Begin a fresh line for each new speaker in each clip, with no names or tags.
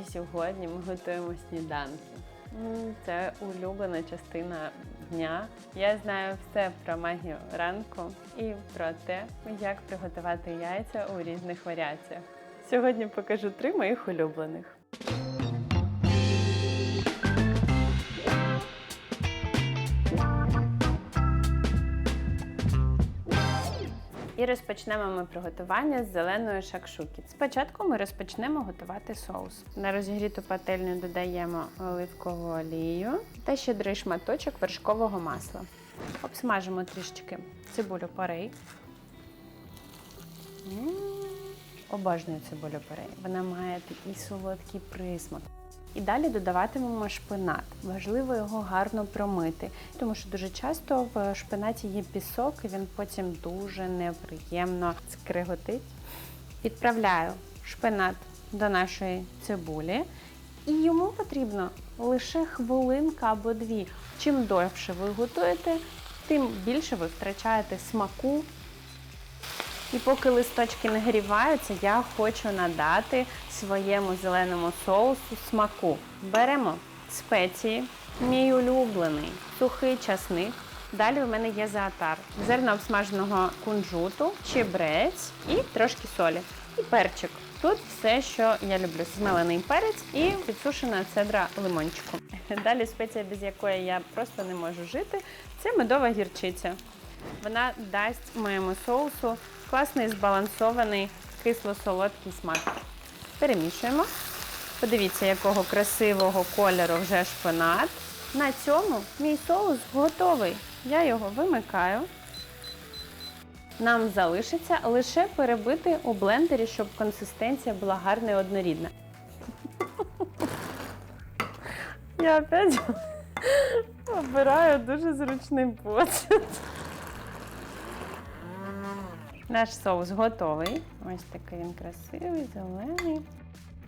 і сьогодні ми готуємо сніданки. Це улюблена частина дня. Я знаю все про магію ранку і про те, як приготувати яйця у різних варіаціях. Сьогодні покажу три моїх улюблених. І розпочнемо ми приготування з зеленої шакшуки. Спочатку ми розпочнемо готувати соус. На розігріту пательню додаємо оливкову олію та щедрий шматочок вершкового масла. Обсмажимо трішечки цибулю порей. М, Обожнюю цибулю порей. Вона має такий солодкий присмак. І далі додаватимемо шпинат. Важливо його гарно промити, тому що дуже часто в шпинаті є пісок, і він потім дуже неприємно скриготить. Відправляю шпинат до нашої цибулі, і йому потрібно лише хвилинка або дві. Чим довше ви готуєте, тим більше ви втрачаєте смаку і поки листочки нагріваються, я хочу надати своєму зеленому соусу смаку. Беремо спеції, мій улюблений, сухий часник. Далі у мене є заатар, зерна обсмаженого кунжуту, чебрець і трошки солі. І перчик. Тут все, що я люблю: змелений перець і підсушена цедра лимончику. Далі спеція, без якої я просто не можу жити, це медова гірчиця. Вона дасть моєму соусу класний збалансований кисло-солодкий смак. Перемішуємо. Подивіться, якого красивого кольору вже шпинат. На цьому мій соус готовий. Я його вимикаю. Нам залишиться лише перебити у блендері, щоб консистенція була гарна і однорідна. Я опять обираю дуже зручний посуд. Наш соус готовий. Ось такий він красивий, зелений.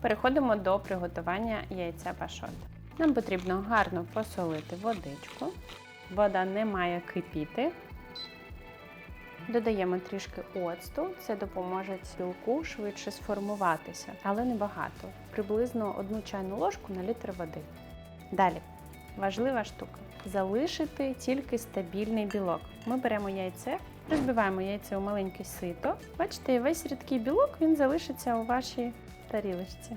Переходимо до приготування яйця пашот. Нам потрібно гарно посолити водичку. Вода не має кипіти. Додаємо трішки оцту, це допоможе цілку швидше сформуватися, але не багато. Приблизно одну чайну ложку на літр води. Далі, важлива штука залишити тільки стабільний білок. Ми беремо яйце, розбиваємо яйце у маленьке сито. Бачите, весь рідкий білок він залишиться у вашій тарілочці.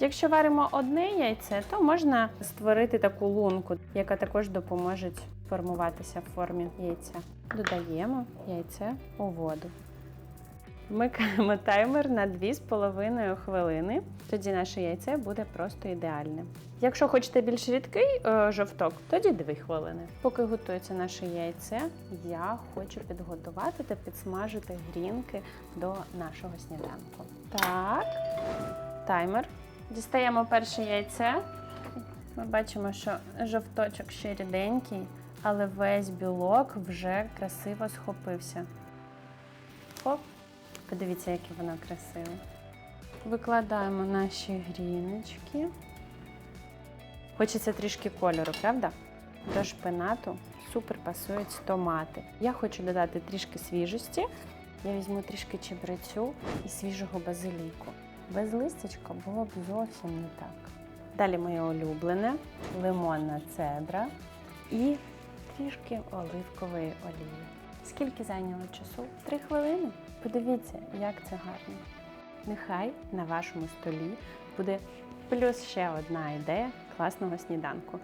Якщо варимо одне яйце, то можна створити таку лунку, яка також допоможе формуватися в формі яйця. Додаємо яйце у воду. Вмикаємо таймер на 2,5 хвилини. Тоді наше яйце буде просто ідеальне. Якщо хочете більш рідкий е, жовток, тоді 2 хвилини. Поки готується наше яйце, я хочу підготувати та підсмажити грінки до нашого сніданку. Так, таймер. Дістаємо перше яйце. Ми бачимо, що жовточок ще ріденький, але весь білок вже красиво схопився. Хоп. Подивіться, яке воно красиве. Викладаємо наші гріночки. Хочеться трішки кольору, правда? До шпинату супер пасують томати. Я хочу додати трішки свіжості. Я візьму трішки чебрецю і свіжого базиліку. Без листячка було б зовсім не так. Далі моє улюблене лимонна цедра і трішки оливкової олії. Скільки зайняло часу? Три хвилини. Подивіться, як це гарно. Нехай на вашому столі буде плюс ще одна ідея класного сніданку.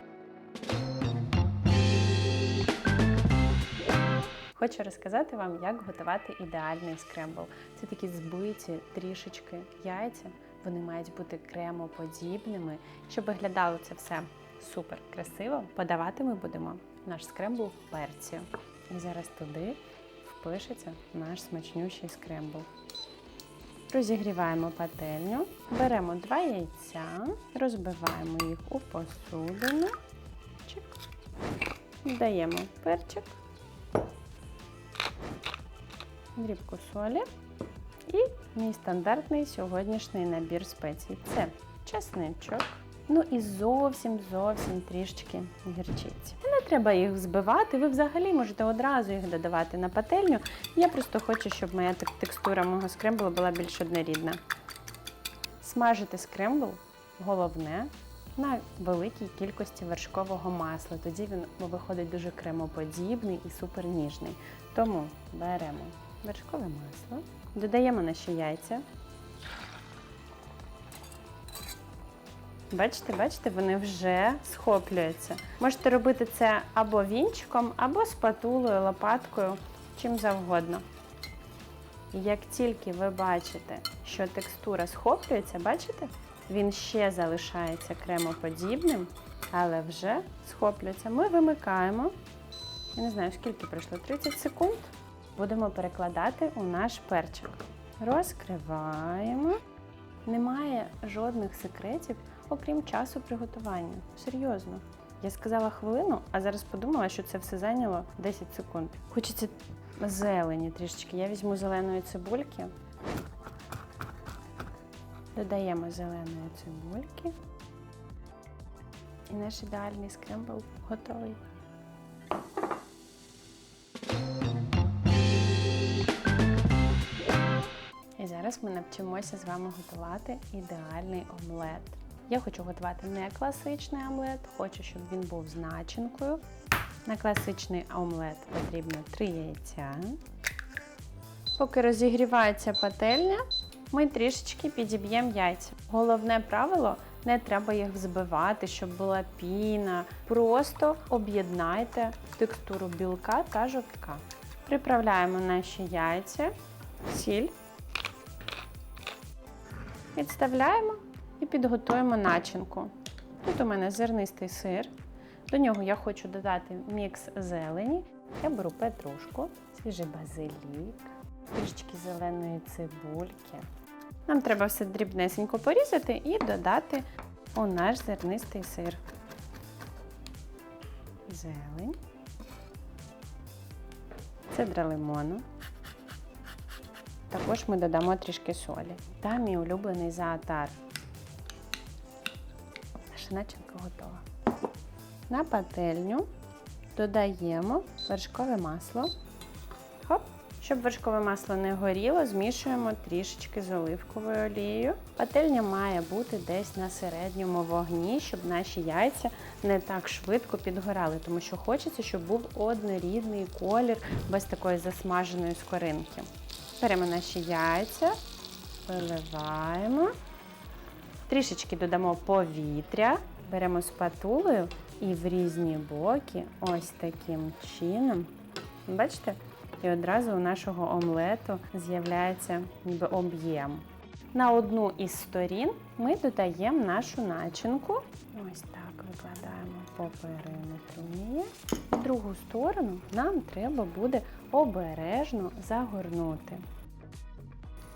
Хочу розказати вам, як готувати ідеальний скрембл. Це такі збиті трішечки яйця. Вони мають бути кремоподібними. Щоб виглядало це все супер красиво, подавати ми будемо наш скрембл в перці. І зараз туди впишеться наш смачнющий скрембл. Розігріваємо пательню, беремо два яйця, розбиваємо їх у посудину. Чик. Додаємо перчик, дрібку солі і мій стандартний сьогоднішній набір спецій. Це чесничок, ну і зовсім зовсім трішечки гірчиці. Треба їх взбивати, ви взагалі можете одразу їх додавати на пательню. Я просто хочу, щоб моя текстура мого скремблу була більш однорідна. Смажити скрембл головне на великій кількості вершкового масла. Тоді він виходить дуже кремоподібний і супер ніжний. Тому беремо вершкове масло, додаємо наші яйця. Бачите, бачите, вони вже схоплюються. Можете робити це або вінчиком, або спатулою, лопаткою, чим завгодно. Як тільки ви бачите, що текстура схоплюється, бачите? Він ще залишається кремоподібним, але вже схоплюється. Ми вимикаємо. Я не знаю, скільки пройшло, 30 секунд. Будемо перекладати у наш перчик. Розкриваємо. Немає жодних секретів, окрім часу приготування. Серйозно. Я сказала хвилину, а зараз подумала, що це все зайняло 10 секунд. Хочеться зелені трішечки. Я візьму зеленої цибульки. Додаємо зеленої цибульки. І наш ідеальний скрембл готовий. І зараз ми навчимося з вами готувати ідеальний омлет. Я хочу готувати не класичний омлет, хочу, щоб він був з начинкою. На класичний омлет потрібно 3 яйця. Поки розігрівається пательня, ми трішечки підіб'ємо яйця. Головне правило не треба їх взбивати, щоб була піна. Просто об'єднайте текстуру білка та жовтка. Приправляємо наші яйця, сіль, відставляємо і підготуємо начинку. Тут у мене зернистий сир. До нього я хочу додати мікс зелені. Я беру петрушку, свіжий базилік, трішечки зеленої цибульки. Нам треба все дрібнесенько порізати і додати у наш зернистий сир. Зелень, цедра лимону. Також ми додамо трішки солі. Та мій улюблений заатар. Начинка готова. На пательню додаємо вершкове масло. Хоп. Щоб вершкове масло не горіло, змішуємо трішечки з оливковою олією. Пательня має бути десь на середньому вогні, щоб наші яйця не так швидко підгорали, тому що хочеться, щоб був однорідний колір без такої засмаженої скоринки. Беремо наші яйця, виливаємо, трішечки додамо повітря, беремо спатулею і в різні боки, ось таким чином. Бачите? І одразу у нашого омлету з'являється ніби об'єм. На одну із сторін ми додаємо нашу начинку. Ось так викладаємо по периметру. Другу сторону нам треба буде обережно загорнути.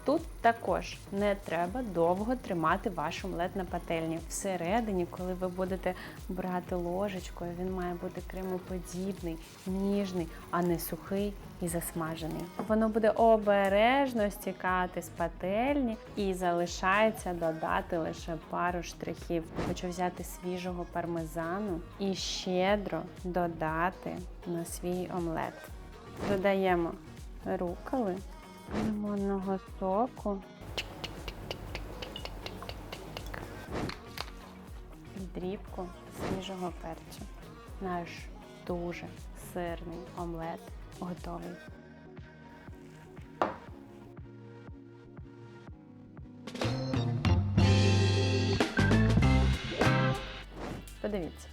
Тут також не треба довго тримати ваш омлет на пательні. Всередині, коли ви будете брати ложечкою, він має бути кремоподібний, ніжний, а не сухий і засмажений. Воно буде обережно стікати з пательні і залишається додати лише пару штрихів. Хочу взяти свіжого пармезану і щедро додати на свій омлет. Додаємо руколи лимонного соку. І дрібку свіжого перцю. Наш дуже сирний омлет готовий. Подивіться.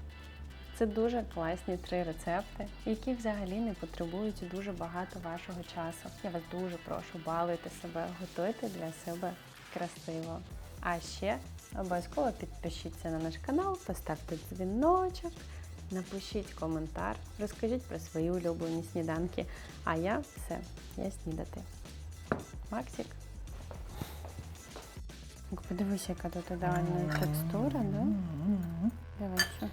Це дуже класні три рецепти, які взагалі не потребують дуже багато вашого часу. Я вас дуже прошу, балуйте себе, готуйте для себе красиво. А ще обов'язково підпишіться на наш канал, поставте дзвіночок, напишіть коментар, розкажіть про свої улюблені сніданки. А я все, я снідати. Максик. Подивись, яка тут ідеальна текстура, да? Давай, що?